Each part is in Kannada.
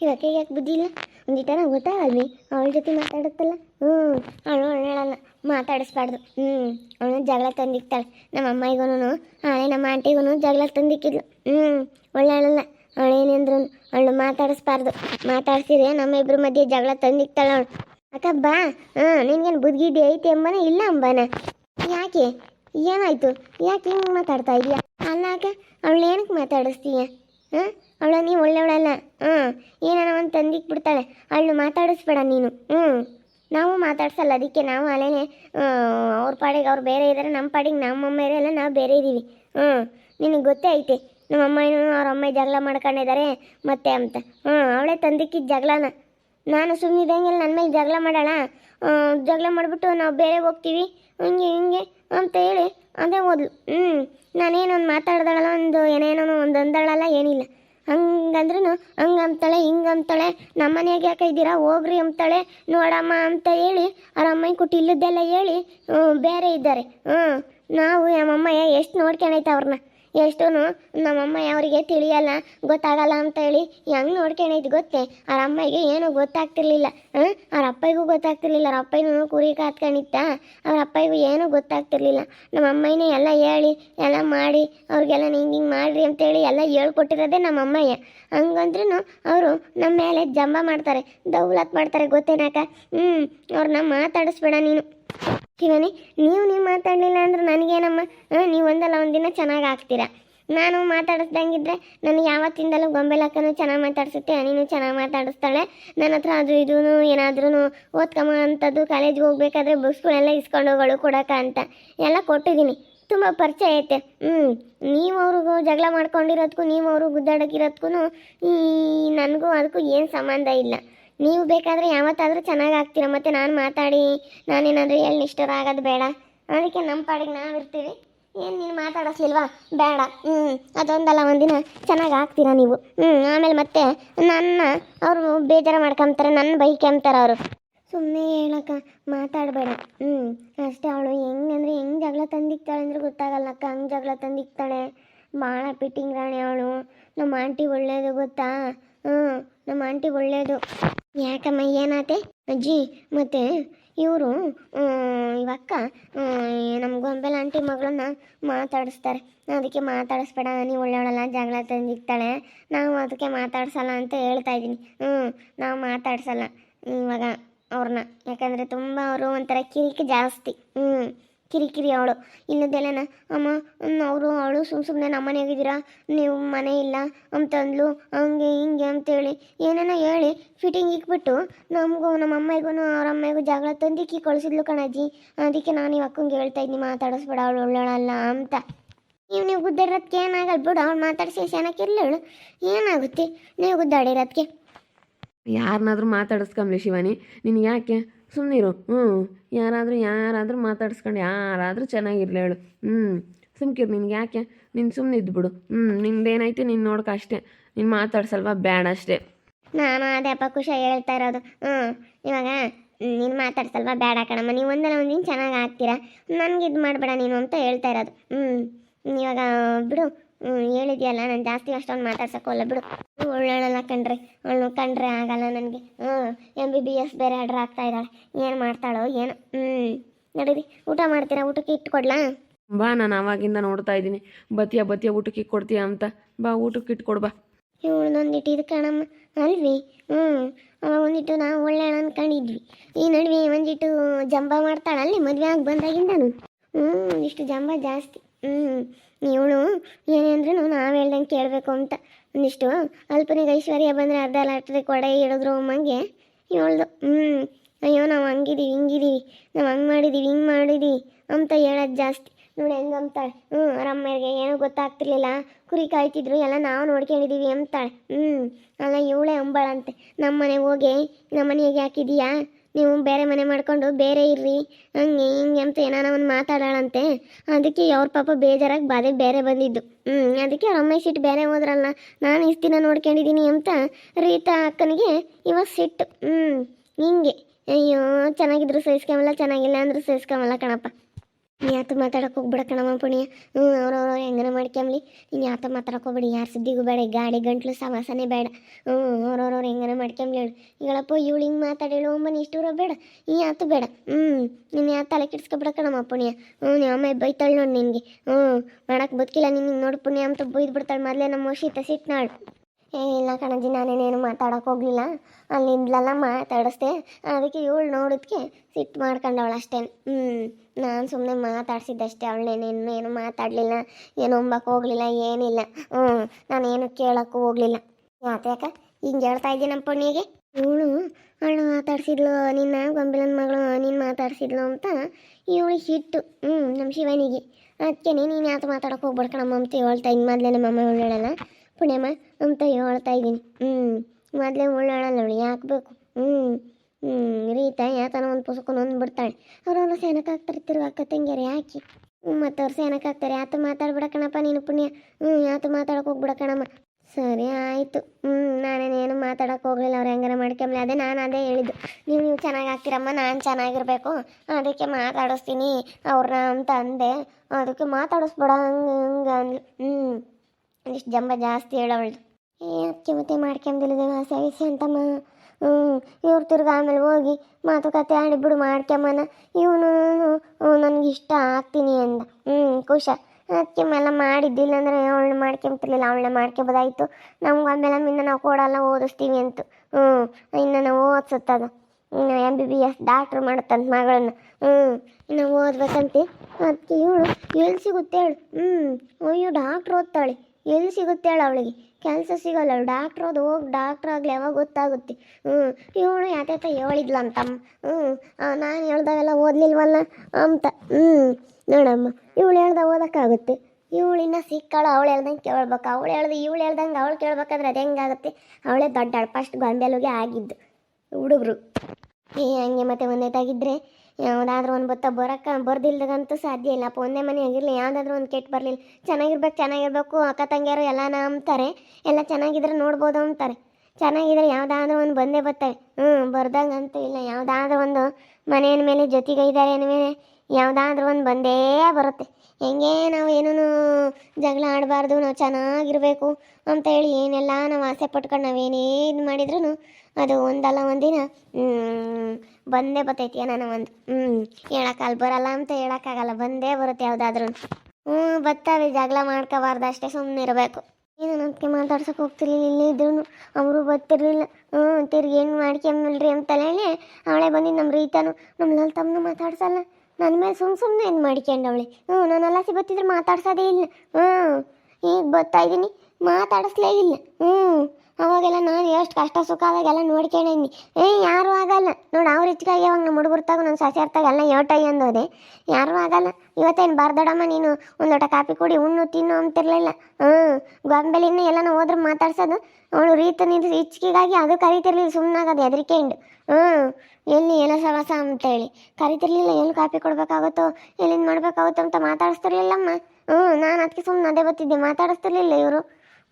ಇವಕ್ಕೆ ಯಾಕೆ ಬುದ್ಧಿಲ್ಲ ಇಲ್ಲ? ಒಂದಿಟ ನಂಗೆ ಗೊತ್ತಾಗಲ್ವಿ ಅವಳ ಜೊತೆ ಮಾತಾಡುತ್ತಲ್ಲ? ಹ್ಞೂ ಅವಳು ಒಳ್ಳೆಳಲ್ಲ ಮಾತಾಡಿಸ್ಬಾರ್ದು. ಹ್ಞೂ ಅವಳು ಜಗಳ ತಂದಿಕ್ತಾಳೆ. ನಮ್ಮ ಅಮ್ಮನಿಗೂ ಹಾಳೆ ನಮ್ಮ ಆಂಟಿಗೂ ಜಗಳ ತಂದಿಕ್ಕಿದ್ಲು. ಹ್ಞೂ ಒಳ್ಳೆಳಲ್ಲ ಅವಳೇನೆಂದ್ರು ಅವಳು ಮಾತಾಡಿಸ್ಬಾರ್ದು. ಮಾತಾಡ್ಸಿದ್ರೆ ನಮ್ಮ ಇಬ್ಬರ ಮಧ್ಯೆ ಜಗಳ ತಂದಿಕ್ತಾಳೆ ಅವಳು. ಅಕ್ಕ, ಬಾ. ಹಾಂ ನಿನ್ಗೇನು ಬುದ್ಧಿದ್ದೆ ಐತೆ ಅಂಬನ? ಇಲ್ಲ ಅಂಬನ. ಯಾಕೆ? ಏನಾಯ್ತು? ಯಾಕೆ ಹಿಂಗೆ ಮಾತಾಡ್ತಾ ಇದೀಯಾ? ಅಲ್ಲ ಅಕ್ಕ, ಅವಳು ಏನಕ್ಕೆ ಮಾತಾಡಿಸ್ತೀಯ? ಹಾಂ ಅವಳ ನೀವು ಒಳ್ಳೆಯವಳಲ್ಲ. ಹಾಂ ಏನಾನ ಒಂದು ತಂದಿಕ್ ಬಿಡ್ತಾಳೆ. ಅವಳು ಮಾತಾಡಿಸ್ಬೇಡ ನೀನು. ಹ್ಞೂ, ನಾವು ಮಾತಾಡ್ಸಲ್ಲ. ಅದಕ್ಕೆ ನಾವು ಅಲ್ಲೇ ಅವ್ರ ಪಾಡಿಗೆ ಅವ್ರು ಬೇರೆ ಇದ್ದಾರೆ ನಮ್ಮ ಪಾಡಿಗೆ ನಮ್ಮ ಅಮ್ಮ ನಾವು ಬೇರೆ ಇದ್ದೀವಿ ಹ್ಞೂ, ನಿನಗೆ ಗೊತ್ತೇ ಐತೆ. ನಮ್ಮ ಅಮ್ಮನೂ ಅವ್ರ ಅಮ್ಮ ಜಗಳ ಮಾಡ್ಕೊಂಡಿದ್ದಾರೆ ಮತ್ತೆ ಅಂತ. ಹ್ಞೂ, ಅವಳೇ ತಂದಿಕ್ಕಿದ್ದ ಜಗಳನ. ನಾನು ಸುಮ್ಮನಿದ್ದಂಗೆಲ್ಲ ನನ್ನ ಮೇಲೆ ಜಗಳ ಮಾಡೋಣ ಜಗಳ ಮಾಡಿಬಿಟ್ಟು ನಾವು ಬೇರೆ ಹೋಗ್ತೀವಿ. ಹಂಗೆ, ಹಿಂಗೆ ಅಂತ ಹೇಳಿ ಅದೇ ಓದ್ಲು ಹ್ಞೂ, ನಾನೇನೊಂದು ಮಾತಾಡ್ದಾಳಲ್ಲ, ಒಂದು ಏನೇನೋ ಒಂದು ಅಂದಾಳಲ್ಲ, ಏನಿಲ್ಲ. ಹಂಗಂದ್ರೂ ಹಂಗೆ ಅಂತಾಳೆ, ಹಿಂಗೆ ಅಂತಾಳೆ. ನಮ್ಮ ಮನೆಯಾಗ ಯಾಕೆ ಇದ್ದೀರಾ? ಹೋಗ್ರಿ ಅಂತಾಳೆ. ನೋಡಮ್ಮ ಅಂತ ಹೇಳಿ ಅವ್ರ ಅಮ್ಮನ ಕೊಟ್ಟು ಇಲ್ಲದ್ದೆಲ್ಲ ಹೇಳಿ ಬೇರೆ ಇದ್ದಾರೆ. ಹ್ಞೂ ನಾವು ನಮ್ಮಮ್ಮ ಎಷ್ಟು ನೋಡ್ಕೊಂಡೈತೆ ಅವ್ರನ್ನ ಎಷ್ಟು ನಮ್ಮಮ್ಮ ಅವರಿಗೆ ತಿಳಿಯಲ್ಲ, ಗೊತ್ತಾಗಲ್ಲ ಅಂತ ಹೇಳಿ ಹೆಂಗೆ ನೋಡ್ಕೊಂಡೈತಿ ಗೊತ್ತೇ? ಅವ್ರ ಅಮ್ಮಗೆ ಏನೂ ಗೊತ್ತಾಗ್ತಿರ್ಲಿಲ್ಲ. ಹಾಂ ಅವ್ರ ಅಪ್ಪಗೂ ಗೊತ್ತಾಗ್ತಿರ್ಲಿಲ್ಲ. ಅವ್ರ ಅಪ್ಪನೂ ಕುರಿ ಕಾತ್ಕೊಂಡಿತ್ತ. ಅವ್ರ ಅಪ್ಪಗೂ ಏನೂ ಗೊತ್ತಾಗ್ತಿರ್ಲಿಲ್ಲ. ನಮ್ಮ ಅಮ್ಮನೇ ಎಲ್ಲ ಹೇಳಿ, ಎಲ್ಲ ಮಾಡಿ, ಅವ್ರಿಗೆಲ್ಲ ಹಿಂಗೆ ಹಿಂಗೆ ಮಾಡ್ರಿ ಅಂತೇಳಿ ಎಲ್ಲ ಹೇಳ್ಕೊಟ್ಟಿರೋದೇ ನಮ್ಮ ಅಮ್ಮಯ್ಯ. ಹಂಗಂದ್ರೂ ಅವರು ನಮ್ಮ ಮೇಲೆ ಜಂಬ ಮಾಡ್ತಾರೆ, ದೌಲತ್ ಮಾಡ್ತಾರೆ ಗೊತ್ತೇನಾಕ ಹ್ಞೂ ಅವ್ರನ್ನ ಮಾತಾಡಿಸ್ಬೇಡ ನೀನು. ಶಿವನಿ, ನೀವು ನೀವು ಮಾತಾಡಲಿಲ್ಲ ಅಂದ್ರೆ ನನಗೇನಮ್ಮ? ನೀವು ಒಂದಲ್ಲ, ಒಂದಿನ ಚೆನ್ನಾಗಿ ಆಗ್ತೀರಾ? ನಾನು ಮಾತಾಡಿಸ್ದಂಗಿದ್ರೆ ನನಗೆ ಯಾವತ್ತಿಂದಲೂ ಗೊಂಬೆಲಕ್ಕನೂ ಚೆನ್ನಾಗಿ ಮಾತಾಡಿಸುತ್ತೆ ನೀನು ಚೆನ್ನಾಗಿ ಮಾತಾಡಿಸ್ತಾಳೆ. ನನ್ನ ಹತ್ರ ಅದು ಇದೂ ಏನಾದ್ರೂ ಓದ್ಕಮ್ಮ ಅಂಥದ್ದು ಕಾಲೇಜ್ಗೆ ಹೋಗ್ಬೇಕಾದ್ರೆ ಬುಕ್ಸ್ಗಳೆಲ್ಲ ಇಸ್ಕೊಂಡು ಹೋಗೋಳು ಕೊಡೋಕೆ ಅಂತ. ಎಲ್ಲ ಕೊಟ್ಟಿದ್ದೀನಿ. ತುಂಬ ಪರಿಚಯ ಐತೆ. ಹ್ಞೂ ನೀವು ಅವ್ರಿಗೂ ಜಗಳ ಮಾಡ್ಕೊಂಡಿರೋದಕ್ಕೂ ನೀವು ಅವ್ರಿಗೆ ಗುದ್ದಾಡಕ್ಕಿರೋದಕ್ಕೂ ಈ ನನಗೂ ಅದಕ್ಕೂ ಏನು ಸಂಬಂಧ ಇಲ್ಲ. ನೀವು ಬೇಕಾದರೆ ಯಾವತ್ತಾದರೂ ಚೆನ್ನಾಗಿ ಆಗ್ತೀರ. ಮತ್ತು ನಾನು ಮಾತಾಡಿ, ನಾನೇನಾದರೂ ಎಲ್ಲಿ ನಿಷ್ಠರ ಆಗೋದು ಬೇಡ. ಅದಕ್ಕೆ ನಮ್ಮ ಪಾಡಿಗೆ ನಾವು ಇರ್ತೀವಿ. ಏನು ನೀನು ಮಾತಾಡಿಸ್ಲಿಲ್ವಾ? ಬೇಡ. ಹ್ಞೂ ಅದೊಂದಲ್ಲ, ಒಂದಿನ ಚೆನ್ನಾಗಿ ಆಗ್ತೀರಾ ನೀವು? ಹ್ಞೂ ಆಮೇಲೆ ಮತ್ತೆ ನನ್ನ ಅವರು ಬೇಜಾರು ಮಾಡ್ಕೊಂತಾರೆ ನನ್ನ ಬೈಕೊಂತಾರೆ ಅವರು. ಸುಮ್ಮನೆ ಹೇಳಕ್ಕ, ಮಾತಾಡಬೇಡ. ಹ್ಞೂ ಅಷ್ಟೇ ಅವಳು. ಹೆಂಗಂದ್ರೆ ಹೆಂಗೆ ಜಗಳ ತಂದಿಕ್ತಾಳೆ ಅಂದ್ರೆ ಗೊತ್ತಾಗಲ್ಲ ಅಕ್ಕ. ಹಂಗೆ ಜಗಳ ತಂದಿಕ್ತಾಳೆ. ಭಾಳ ಪಿಟ್ಟಿಂಗ್ ರಾಣಿ ಅವಳು. ನಮ್ಮ ಆಂಟಿ ಒಳ್ಳೇದು, ಗೊತ್ತಾ? ಹ್ಞೂ ನಮ್ಮ ಆಂಟಿ ಒಳ್ಳೇದು. ಯಾಕಮ್ಮ, ಏನಾತೆ? ಅಜ್ಜಿ, ಮತ್ತು ಇವರು ಇವಕ್ಕ ನಮ್ಮ ಗೊಂಬೆಲ ಆಂಟಿ ಮಗಳನ್ನ ಮಾತಾಡಿಸ್ತಾರೆ. ಅದಕ್ಕೆ ಮಾತಾಡಿಸ್ಬೇಡ, ನೀವು ಒಳ್ಳೆಯವಳಲ್ಲ, ಜಗಳ ತಂದಿಕ್ತಾಳೆ ನಾವು ಅದಕ್ಕೆ ಮಾತಾಡ್ಸಲ್ಲ ಅಂತ ಹೇಳ್ತಾ ಇದ್ದೀನಿ. ಹ್ಞೂ ನಾವು ಮಾತಾಡ್ಸಲ್ಲ ಇವಾಗ ಅವ್ರನ್ನ ಯಾಕಂದರೆ ತುಂಬ ಅವರು ಒಂಥರ ಕಿರಿಕಿ ಜಾಸ್ತಿ. ಹ್ಞೂ ಕಿರಿಕಿರಿ ಅವಳು. ಇಲ್ಲದೆಲ್ಲನ ಅಮ್ಮ ಅವರು, ಅವಳು ಸುಮ್ಮ ಸುಮ್ಮನೆ ನಮ್ಮ ಮನೆಯಾಗಿದ್ದೀರಾ? ನೀವು ಮನೆ ಇಲ್ಲ? ಅಂತಂದ್ಲು ಹಂಗೆ ಹಿಂಗೆ ಅಂತೇಳಿ. ಏನೇನೋ ಹೇಳಿ ಫಿಟ್ಟಿಂಗ್ ಇಕ್ಬಿಟ್ಟು ನಮಗೂ, ನಮ್ಮ ಅಮ್ಮಗೂ ಅವ್ರ ಅಮ್ಮಗೂ ಜಗಳ ತಂದಿಕ್ಕಿ ಕಳಿಸಿದ್ಲು ಕಣಜ್ಜಿ. ಅದಕ್ಕೆ ನಾನು ಇವಾಗ ಅಕ್ಕಂಗೆ ಹೇಳ್ತಾ ಇದ್ದೀನಿ, ಮಾತಾಡಿಸ್ಬೇಡ, ಅವಳು ಒಳ್ಳೋಳಲ್ಲ ಅಂತ. ನೀವು ನೀವು ಗುದ್ದಾಡಿರೋದಕ್ಕೆ ಏನಾಗಲ್ಲ ಬಿಡು, ಅವ್ಳು ಮಾತಾಡಿಸಿ ಅವಳು. ಏನಾಗುತ್ತೆ? ನೀವು ಗುದ್ದಾಡಿರೋದಕ್ಕೆ ಯಾರನ್ನಾದ್ರೂ ಮಾತಾಡಿಸ್ಕೊಂಬ್ಲಿ ಶಿವಾನಿ. ನಿನಗೆ ಯಾಕೆ? ಸುಮ್ಮನಿರು ಹ್ಞೂ ಯಾರಾದರೂ ಯಾರಾದರೂ ಮಾತಾಡ್ಸ್ಕೊಂಡು ಯಾರಾದರೂ ಚೆನ್ನಾಗಿರಲಿ ಹೇಳು. ಹ್ಞೂ ಸುಮ್ಕಿರು ನಿನ್ಗೆ ಯಾಕೆ? ನೀನು ಸುಮ್ಮನೆ ಇದ್ಬಿಡು ಹ್ಞೂ ನಿಂದೇನೈತೆ ನೀನು ನೋಡ್ಕ ಅಷ್ಟೇ. ನೀನು ಮಾತಾಡ್ಸಲ್ವಾ? ಬೇಡ ಅಷ್ಟೇ. ನಾನು ಅದೇ ಅಪ್ಪ ಖುಷಿ ಹೇಳ್ತಾ ಇರೋದು. ಹ್ಞೂ ಇವಾಗ ನೀನು ಮಾತಾಡ್ಸಲ್ವಾ? ಬೇಡ ಕಣಮ್ಮ. ನೀವು ಒಂದಲ್ಲ ಒಂದಿನ ಚೆನ್ನಾಗಿ ಆಗ್ತೀರಾ? ನನಗೆ ಇದು ಮಾಡಬೇಡ ನೀನು ಅಂತ ಹೇಳ್ತಾ ಇರೋದು. ಹ್ಞೂ ಇವಾಗ ಬಿಡು. ಹ್ಞೂ ಹೇಳಿದ್ಯಲ್ಲ ನಾನು ಜಾಸ್ತಿ ಅಷ್ಟೊಂದು ಮಾತಾಡ್ಸೋಕ್ಕಲ್ಲ. ಬಿಡು. ಒಳ್ಳೆಯಲ್ಲ ಕಣ್ರಿ. ಅವಳು ಕಂಡ್ರೆ ಆಗಲ್ಲ ನನಗೆ. ಹ್ಞೂ ಎಂ ಬಿ ಬಿ ಎಸ್ ಬೇರೆ ಆರ್ಡ್ರ್ ಆಗ್ತಾ ಇದ್ದಾಳೆ. ಏನು ಮಾಡ್ತಾಳೋ ಏನು? ಹ್ಞೂ ನಡೀರಿ ಊಟ ಮಾಡ್ತೀರಾ? ಊಟಕ್ಕೆ ಇಟ್ಟು ಕೊಡ್ಲಾ? ಬಾ ನಾನು ಆವಾಗಿಂದ ನೋಡ್ತಾ ಇದ್ದೀನಿ. ಬತ್ತಿಯ ಬತ್ತಿಯ ಊಟಕ್ಕೆ ಕೊಡ್ತೀಯ ಅಂತ. ಬಾ ಊಟಕ್ಕೆ ಇಟ್ಕೊಡು ಬಾ. ಇವಳದೊಂದಿಟ್ಟು ಇದು ಕಣಮ್ಮ. ಅಲ್ವಿ ಹ್ಞೂ ಅವಾಗ ಒಂದಿಟ್ಟು ನಾವು ಒಳ್ಳೆ ಅನ್ಕೊಂಡಿದ್ವಿ ಈ ನಡುವೆ ಒಂದಿಟ್ಟು ಜಂಬ ಮಾಡ್ತಾಳಲ್ಲಿ ಮದುವೆ ಆಗಿ ಬಂದಾಗಿಂದನು. ಹ್ಞೂ ಇಷ್ಟು ಜಂಬ ಜಾಸ್ತಿ. ಹ್ಞೂ ಇವಳು ಏನೇಂದ್ರೂ ನಾವು ಹೇಳ್ದಂಗೆ ಕೇಳಬೇಕು ಅಂತ. ಒಂದಿಷ್ಟು ಅಲ್ಪನಿಗೆ ಐಶ್ವರ್ಯ ಬಂದರೆ ಅರ್ಧ ಲಾಟ್ರಿ ಕೊಡೆ ಹೇಳಿದ್ರು ಅಮ್ಮಂಗೆ. ಇವಳ್ದು ಹ್ಞೂ ಅಯ್ಯೋ ನಾವು ಹಂಗಿದೀವಿ, ಹಿಂಗಿದೀವಿ, ನಾವು ಹಂಗೆ ಮಾಡಿದ್ದೀವಿ ಹಿಂಗೆ ಮಾಡಿದ್ದೀವಿ ಅಂತ ಹೇಳೋದು ಜಾಸ್ತಿ. ನೋಡಿ ಹೆಂಗೆ ಅಂತಾಳೆ ಹ್ಞೂ ಏನು ಏನೂ ಗೊತ್ತಾಗ್ತಿರ್ಲಿಲ್ಲ. ಕುರಿ ಕಾಯ್ತಿದ್ರು, ಎಲ್ಲ ನಾವು ನೋಡ್ಕೊಂಡಿದ್ದೀವಿ ಅಂತಾಳೆ ಹ್ಞೂ ಅಲ್ಲ ಇವಳೇ ಅಂಬಾಳಂತೆ. ನಮ್ಮ ಮನೆಗೆ ಹೋಗಿ ನಮ್ಮ ಮನೆಗೆ ಹಾಕಿದೀಯಾ ನೀವು ಬೇರೆ ಮನೆ ಮಾಡ್ಕೊಂಡು ಬೇರೆ ಇರ್ರಿ. ಹಂಗೆ ಹಿಂಗೆ ಅಂತ ಏನಾನ ಒಂದು ಮಾತಾಡಾಳಂತೆ. ಅದಕ್ಕೆ ಅವ್ರ ಪಾಪ ಬೇಜಾರಾಗಿ ಬಾಧೆ ಬೇರೆ ಬಂದಿದ್ದು. ಹ್ಞೂ ಅದಕ್ಕೆ ಅವ್ರ ಅಮ್ಮ ಸಿಟ್ಟು ಬೇರೆ ಹೋದ್ರಲ್ಲ. ನಾನು ಇಷ್ಟು ದಿನ ನೋಡ್ಕೊಂಡಿದ್ದೀನಿ ಅಂತ ರೀತಾ ಅಕ್ಕನಿಗೆ ಇವಾಗ ಸಿಟ್ಟು. ಹ್ಞೂ ಹಿಂಗೆ. ಅಯ್ಯೋ, ಚೆನ್ನಾಗಿದ್ರು ಸಹಿಸ್ಕೊಂಬಲ್ಲ ಚೆನ್ನಾಗಿಲ್ಲ ಅಂದರೂ ಸಹಿಸ್ಕೊಂಬಲ್ಲ ಕಣಪ್ಪ. ಯಾತ ಮಾತಾಡಕ್ಕೆ ಹೋಗ್ಬೇಡ ಕಣಮ್ಮ ಪುಣ್ಯ. ಹ್ಞೂ, ಅವ್ರವ್ರು ಹೆಂಗನ ಮಾಡ್ಕೊಂಬ್ಲಿ ನೀನು ಯಾತ ಮಾತಾಡಕ್ಕೆ ಹೋಗ್ಬೇಡಿ, ಯಾರು ಸುದ್ದಿಗೂ ಬೇಡ ಗಾಡಿ ಗಂಟ್ಲು ಸವಾಸನೆ ಬೇಡ. ಹ್ಞೂ, ಅವ್ರವ್ರವ್ರ ಹೆಂಗನ ಮಾಡ್ಕೊಂಬ್ಲಿ ಹೇಳು. ಹೇಳಪ್ಪ ಇವಳು ಹಿಂಗೆ ಮಾತಾಡೇಳು ಅಮ್ಮನ ಇಷ್ಟೂರ ಬೇಡ, ಈ ಯಾತು ಬೇಡ. ಹ್ಞೂ, ನೀನು ಯಾತ ತಲೆ ಕೆಡ್ಸ್ಕೊಬೇಡ ಕಣಮ್ಮ ಪುಣ್ಯ. ಹ್ಞೂ ನಿಮ್ಮ ಅಮ್ಮ ಬೈತಾಳೆ ನೋಡಿ ನಿನಗೆ. ಹ್ಞೂ ಮಾಡಕ್ಕೆ ಬದುಕಿಲ್ಲ ನಿನ್ನ ನೋಡು ಪುಣ್ಯ ಅಂತ ಬೈದು ಬಿಡ್ತಾಳೆ ಮೊದಲೇ ನಮ್ಮ ಶೀತ ಸಿಟ್ನಾಳು ಏ ಇಲ್ಲ ಕಣಜಿ ನಾನೇನೇನು ಮಾತಾಡೋಕೆ ಹೋಗಲಿಲ್ಲ. ಅಲ್ಲಿಂದಲೆಲ್ಲ ಮಾತಾಡಿಸ್ದೆ ಅದಕ್ಕೆ ಇವಳು ನೋಡಿದ್ಕೆ ಸಿಟ್ಟು ಮಾಡ್ಕೊಂಡವಳು ಅಷ್ಟೇ. ಹ್ಞೂ ನಾನು ಸುಮ್ಮನೆ ಮಾತಾಡ್ಸಿದ್ದಷ್ಟೇ. ಅವಳನ್ನೇನು ಏನು ಮಾತಾಡಲಿಲ್ಲ. ಏನು ಹೊಂಬಕ್ಕೆ ಹೋಗಲಿಲ್ಲ, ಏನಿಲ್ಲ. ಹ್ಞೂ ನಾನೇನು ಕೇಳೋಕ್ಕೂ ಹೋಗಲಿಲ್ಲ. ಯಾಕೆ ಹಿಂಗೆ ಹೇಳ್ತಾ ಇದ್ದೀನಿ ನಮ್ಮ ಪುಣ್ಯಗೆ? ಇವಳು, ಅವಳು ಮಾತಾಡ್ಸಿದ್ಲು, ನಿನ್ನ ಗೊಂಬಿಲನ ಮಗಳು, ನೀನು ಮಾತಾಡ್ಸಿದ್ಲು ಅಂತ ಇವಳು ಹಿಟ್ಟು. ಹ್ಞೂ ನಮ್ಮ ಶಿವನಿಗೆ. ಅದಕ್ಕೆ ನೀನು ಯಾತು ಮಾತಾಡೋಕೆ ಹೋಗ್ಬೇಡ ಕಣಮ್ಮ ಅಂತ ಹೇಳ್ತಾ ಇನ್ನು ಮೊದಲೇ ನಮ್ಮ ಅಮ್ಮ ಹೇಳಲ್ಲ ಪುಣ್ಯಮ್ಮ ಅಂತ ಹೇಳ್ತಾ ಇದ್ದೀನಿ. ಹ್ಞೂ ಮೊದಲೇ ಹೇಳಲ್ಲ ಅವಳು ಯಾಕೆ ಬೇಕು ಹ್ಞೂ ಹ್ಞೂ ರೀತಾ, ಯಾತನ ಒಂದು ಪುಸ್ತಕ ಒಂದು ಬಿಡ್ತಾಳೆ. ಅವ್ರವ್ರ ಸೇನಕ್ಕೆ ಹಾಕ್ತಾರೆ ಅಕ್ಕ ತಂಗ್ಯಾರ ಯಾಕೆ? ಮತ್ತು ಅವ್ರು ಹಾಕ್ತಾರೆ, ಯಾತು ಮಾತಾಡ್ಬಿಡ ಕಣಪ್ಪ ನೀನು ಪುಣ್ಯ. ಹ್ಞೂ ಯಾತು ಮಾತಾಡೋಕೆ ಹೋಗ್ಬಿಡಕ್ಕಣಮ್ಮ ಸರಿ ಆಯಿತು. ಹ್ಞೂ ನಾನೇನೇನು ಮಾತಾಡೋಕೆ ಹೋಗಲಿಲ್ಲ, ಅವ್ರು ಹೆಂಗಾರ ಮಾಡ್ಕೊಂಬ್ಲಿ, ಅದೇ ನಾನು ಅದೇ ಹೇಳಿದ್ದು. ನೀವು ನೀವು ಚೆನ್ನಾಗಿ ಹಾಕ್ತೀರಮ್ಮ, ನಾನು ಚೆನ್ನಾಗಿರಬೇಕು. ಅದಕ್ಕೆ ಮಾತಾಡಿಸ್ತೀನಿ ಅವ್ರನ್ನ ಅಂತ ಅಂದೆ ಅದಕ್ಕೆ ಮಾತಾಡಿಸ್ಬೇಡ, ಹಂಗೆ ಹಂಗೆ ಅಂದ್ಲು. ಹ್ಞೂ ಇಷ್ಟು ಜಂಬ ಜಾಸ್ತಿ ಹೇಳವಳ್ದು. ಏ ಅದಕ್ಕೆ ಮತ್ತೆ ಮಾಡ್ಕೊಂಬಿಲ್ಲದೆ ಸೇವಿಸಿ ಅಂತಮ್ಮ ಹ್ಞೂ, ಇವ್ರು ತಿರ್ಗ ಆಮೇಲೆ ಹೋಗಿ ಮಾತುಕತೆ ಆಡಿಬಿಡು ಮಾಡ್ಕೊಂಬನ ಇವನು ನನಗೆ ಇಷ್ಟ ಆಗ್ತೀನಿ ಅಂದ. ಹ್ಞೂ, ಖುಷ. ಅದಕ್ಕೆ ಮೇಲೆ ಮಾಡಿದ್ದಿಲ್ಲ ಅಂದರೆ ಅವಳನ್ನ ಮಾಡ್ಕೊಂತಿರ್ಲಿಲ್ಲ ಅವಳನ್ನ ಮಾಡ್ಕೊಬೋದಾಯ್ತು. ನಮ್ಗೆ ಆಮೇಲೆ ಇನ್ನು ನಾವು ಕೊಡಲ್ಲ ಓದಿಸ್ತೀವಿ ಅಂತ. ಹ್ಞೂ, ಇನ್ನು ನಾವು ಓದಿಸುತ್ತದ M B B S doctor ಮಾಡುತ್ತಂತ ಮಗಳನ್ನು. ಹ್ಞೂ ಇನ್ನು ಓದ್ಬೇಕಂತೆ. ಅದಕ್ಕೆ ಇವಳು ಎಲ್ಲಿ ಸಿಗುತ್ತೆ ಹೇಳು ಹ್ಞೂ, ಅಯ್ಯೋ ಡಾಕ್ಟ್ರ್ ಓದ್ತಾಳೆ. ಎಲ್ಲಿ ಸಿಗುತ್ತೆ ಹೇಳು ಅವಳಿಗೆ? ಕೆಲಸ ಸಿಗೋಲ್ಲ ಅವಳು ಡಾಕ್ಟ್ರ್ ಅದು ಹೋಗಿ ಡಾಕ್ಟ್ರ್ ಆಗಲಿ ಯಾವಾಗ ಗೊತ್ತಾಗುತ್ತೆ? ಹ್ಞೂ ಇವಳು ಯಾತ ಹೇಳಿದ್ಲಂತಮ್ಮ? ಹ್ಞೂ ನಾನು ಹೇಳ್ದಾಗೆಲ್ಲ ಓದ್ಲಿಲ್ವಲ್ಲ ಅಂತ. ಹ್ಞೂ ನೋಡಮ್ಮ, ಇವಳು ಹೇಳ್ದ ಓದೋಕ್ಕಾಗುತ್ತೆ. ಇವಳಿನ್ನ ಸಿಕ್ಕಾಳು, ಅವಳು ಹೇಳ್ದಂಗೆ ಕೇಳ್ಬೇಕು. ಅವಳು ಹೇಳ್ದು, ಇವಳು ಹೇಳ್ದಂಗೆ ಅವಳು ಕೇಳ್ಬೇಕಾದ್ರೆ ಅದು ಹೆಂಗಾಗುತ್ತೆ? ಅವಳೇ ದೊಡ್ಡಾಳು. ಫಸ್ಟ್ ಗೊಂಬೆಲುಗೆ ಆಗಿದ್ದು. ಹುಡುಗರು. ಏ, ಹಂಗೆ ಮತ್ತೆ ಒಂದೇದಾಗಿದ್ದರೆ ಯಾವುದಾದ್ರೂ ಒಂದು ಬತ್ತ ಬರೋಕ್ಕೆ ಬರ್ದಿಲ್ದಂತೂ ಸಾಧ್ಯ ಇಲ್ಲಪ್ಪ ಒಂದೇ ಮನೆ ಆಗಿರಲಿ, ಯಾವುದಾದ್ರೂ ಒಂದು ಕೆಟ್ಟು ಬರಲಿಲ್ಲ. ಚೆನ್ನಾಗಿರ್ಬೇಕು ಚೆನ್ನಾಗಿರ್ಬೇಕು, ಅಕ್ಕ ತಂಗಿಯರು ಎಲ್ಲ ಅಂತಾರೆ. ಎಲ್ಲ ಚೆನ್ನಾಗಿದ್ರೆ ನೋಡ್ಬೋದು ಅಂತಾರೆ. ಚೆನ್ನಾಗಿದ್ರೆ ಯಾವುದಾದ್ರೂ ಒಂದು ಬಂದೇ ಬರ್ತವೆ ಹ್ಞೂ ಬರ್ದಂಗಂತೂ ಇಲ್ಲ. ಯಾವುದಾದ್ರೂ ಒಂದು ಮನೆಯ ಮೇಲೆ ಜೊತೆಗೈದಾರೆ ಅಂದಮೇಲೆ ಯಾವುದಾದ್ರೂ ಒಂದು ಬಂದೇ ಬರುತ್ತೆ. ಹೆಂಗೆ ನಾವು ಏನೂ ಜಗಳ ಆಡಬಾರ್ದು, ನಾವು ಚೆನ್ನಾಗಿರಬೇಕು ಅಂತ ಹೇಳಿ ಏನೆಲ್ಲ ನಾವು ಆಸೆ ಪಟ್ಕೊಂಡು ನಾವೇನೇ ಇದು ಮಾಡಿದ್ರು ಅದು ಒಂದಲ್ಲ ಒಂದಿನ ಬಂದೇ ಬರ್ತೈತಿ ನಾನು ಒಂದು ಹ್ಞೂ ಹೇಳೋಕ್ಕಲ್ಲಿ ಬರಲ್ಲ ಅಂತ ಹೇಳೋಕ್ಕಾಗಲ್ಲ ಬಂದೇ ಬರುತ್ತೆ ಯಾವುದಾದ್ರೂ ಹ್ಞೂ ಬರ್ತವೆ ಜಗಳ ಮಾಡ್ಕೋಬಾರ್ದು, ಅಷ್ಟೇ ಸುಮ್ಮನೆ ಇರಬೇಕು. ಏನು ನಮಗೆ ಮಾತಾಡ್ಸೋಕೆ ಹೋಗ್ತಿರ್ಲಿಲ್ಲ, ಇಲ್ಲೇ ಇದ್ರು ಅವರು ಬರ್ತಿರ್ಲಿಲ್ಲ. ಹ್ಞೂ ತಿರ್ಗಿ ಏನು ಮಾಡ್ಕೊಂಬಲ್ರಿ ಅಂತಲೇ ಅವಳೆ ಬಂದಿದ್ದು ನಮ್ಮ ರೀತನು. ನಮ್ಮ ಲಲಿತಮ್ಮನು ಮಾತಾಡ್ಸಲ್ಲ. ನನ್ನ ಮೇಲೆ ಸುಮ್ಮ ಸುಮ್ಮನೆ ಏನು ಮಾಡ್ಕೊಂಡವಳೆ. ಹ್ಞೂ ನಾನೆಲ್ಲ ಸಿ ಬತ್ತಿದ್ರೆ ಮಾತಾಡ್ಸೋದೇ ಇಲ್ಲ. ಹ್ಞೂ, ಈಗ ಬರ್ತಾ ಇದ್ದೀನಿ. ಮಾತಾಡಿಸ್ಲೇ ಇಲ್ಲ. ಹ್ಞೂ. ಅವಾಗೆಲ್ಲ ನಾನು ಎಷ್ಟು ಕಷ್ಟ ಸುಖ ಆದಾಗೆಲ್ಲ ನೋಡ್ಕೊಂಡೀನಿ ಏ, ಯಾರೂ ಆಗಲ್ಲ. ನೋಡಿ, ಅವ್ರ ಹೆಚ್ಚಿಗಾಗಿ ಅವಾಗ ನಮ್ಮ ಹುಡುಗರ್ತಾಗ ನನ್ನ ಸಸ್ಯಾರ್ತಾಗ ಎಲ್ಲ ಯೋಟೈ ಅಂದೋದೆ. ಯಾರೂ ಆಗಲ್ಲ. ಇವತ್ತೇನು ಬರ್ದಡಮ್ಮ ನೀನು? ಒಂದು ಲೋಟ ಕಾಫಿ ಕುಡಿ, ಉಣ್ಣು, ತಿನ್ನು ಅಂತಿರಲಿಲ್ಲ. ಹ್ಞೂ ಗೊಂಬೆಲಿನ್ನ ಎಲ್ಲನೂ ಹೋದ್ರೆ ಮಾತಾಡ್ಸೋದು. ಅವಳು ರೀತ ನಿಂತು ಹಿಚ್ಕಿಗಾಗಿ ಅದು ಕರಿತಿರ್ಲಿಲ್ಲ ಸುಮ್ಮನಾಗೋದು ಹೆದರಿಕೆಂಡು ಹ್ಞೂ, ಎಲ್ಲಿ ಎಲ್ಲ ಸವಾಸ ಅಂತೇಳಿ ಕರಿತಿರ್ಲಿಲ್ಲ, ಎಲ್ಲಿ ಕಾಫಿ ಕೊಡ್ಬೇಕಾಗುತ್ತೋ, ಎಲ್ಲಿಂದ ಮಾಡ್ಬೇಕಾಗುತ್ತೋ ಅಂತ ಮಾತಾಡಿಸ್ತಿರ್ಲಿಲ್ಲಮ್ಮ. ಹ್ಞೂ, ನಾನು ಅದಕ್ಕೆ ಸುಮ್ಮನೆ ಅದೇ ಬತ್ತಿದ್ದೆ ಮಾತಾಡಿಸ್ತಿರ್ಲಿಲ್ಲ ಇವರು.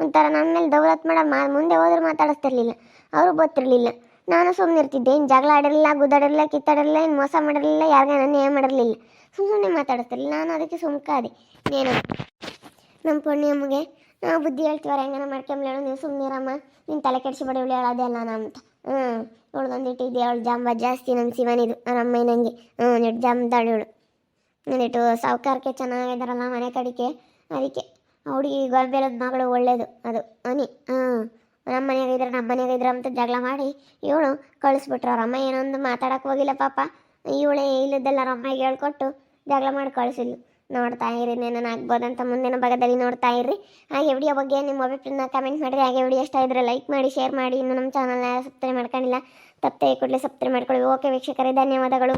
ಒಂಥರ ನನ್ನ ಮೇಲೆ ದೌಲತ್ ಮಾಡೋ ಮಾ- ಮುಂದೆ ಹೋದ್ರೆ ಮಾತಾಡಿಸ್ತಿರ್ಲಿಲ್ಲ. ಅವರು ಗೊತ್ತಿರಲಿಲ್ಲ. ನಾನು ಸುಮ್ಮನೆ ಇರ್ತಿದ್ದೆ. ಏನು ಜಗಳ ಆಡಿರಲಿಲ್ಲ, ಗುದ್ದಾಡಿರಲಿಲ್ಲ, ಕಿತ್ತಾಡಿರಲಿಲ್ಲ ಏನು ಮೋಸ ಮಾಡಿರಲಿಲ್ಲ, ಯಾರಿಗೂ ನಾನು ಏನು ಮಾಡಿರಲಿಲ್ಲ. ಸುಮ್ಮನೆ ಮಾತಾಡಿಸ್ತಿರ್ಲಿಲ್ಲ. ನಾನು ಅದಕ್ಕೆ ಸುಮ್ಕಾದೆ ಏನು? ನಮ್ಮ ಪುಣ್ಯಮ್ಮಗೆ, ನಾವು ಬುದ್ಧಿ ಹೇಳ್ತೀವ್ರ ಹೆಂಗನ ಮಾಡ್ಕೊಂಬ್ಲೇಳು ನೀವು ಸುಮ್ಮನಿರಮ್ಮ ನೀನು ತಲೆ ಕೆಡಿಸಿಬೇಡಿ ಇವಳು ಹೇಳೋದೆಲ್ಲ ನಾನು ಅಂತ ಹ್ಞೂ ಇವಳ್ದೊಂದಿಟ್ಟು ಇದೆ ಅವಳು ಜಾಂಬ ಜಾಸ್ತಿ ನಮ್ಮ ಶಿವನಿದು ನಮ್ಮ ಅಮ್ಮನಂಗೆ ಹ್ಞೂ ನೆಟ್ಟು ಜಾಂಬದಾಳು ಇವಳು. ಒಂದಿಟ್ಟು ಸಾವುಕಾರಕ್ಕೆ ಚೆನ್ನಾಗಿದಾರಲ್ಲ ಮನೆ ಕಡಿಕೆ. ಅದಕ್ಕೆ ಹುಡುಗಿ ಗೊಂಬೆಲದ ಮಗಳು ಒಳ್ಳೇದು, ಅದು ಅನಿ ಹಾಂ ನಮ್ಮ ಮನೆಯಾಗ ಇದ್ರೆ ನಮ್ಮ ಮನೆಯಾಗ ಇದ್ರೆ ಅಂತ ಜಗಳ ಮಾಡಿ ಇವಳು ಕಳಿಸ್ಬಿಟ್ರು. ಅಮ್ಮ ಏನೊಂದು ಮಾತಾಡಕ್ಕೆ ಹೋಗಿಲ್ಲ ಪಾಪ. ಇವಳೇ ಇಲ್ಲದೆಲ್ಲ ಅಮ್ಮಗೆ ಹೇಳ್ಕೊಟ್ಟು ಜಗಳ ಮಾಡಿ ಕಳಿಸಿದ್ಲು. ನೋಡ್ತಾ ಇರಿ ನಾನು ಆಗ್ಬೋದಂತ ಮುಂದಿನ ಭಾಗದಲ್ಲಿ ನೋಡ್ತಾ ಇರ್ರಿ. ಹಾಗೆ ವಿಡಿಯೋ ಬಗ್ಗೆ ನಿಮ್ಮ ಅಭಿಪ್ರಾಯನ ಕಮೆಂಟ್ ಮಾಡಿರಿ. ಹಾಗೆ ವಿಡಿಯೋ ಇಷ್ಟ ಇದ್ರೆ ಲೈಕ್ ಮಾಡಿ ಶೇರ್ ಮಾಡಿ. ಇನ್ನು ನಮ್ಮ ಚಾನಲ್ನ ಸಬ್ಸ್ಕ್ರೈಬ್ ಮಾಡ್ಕೊಂಡಿಲ್ಲ, ತಪ್ಪದೆ ಕೂಡಲೇ ಸಬ್ಸ್ಕ್ರೈಬ್ ಮಾಡ್ಕೊಳ್ಳಿ. ಓಕೆ ವೀಕ್ಷಕರೇ, ಧನ್ಯವಾದಗಳು.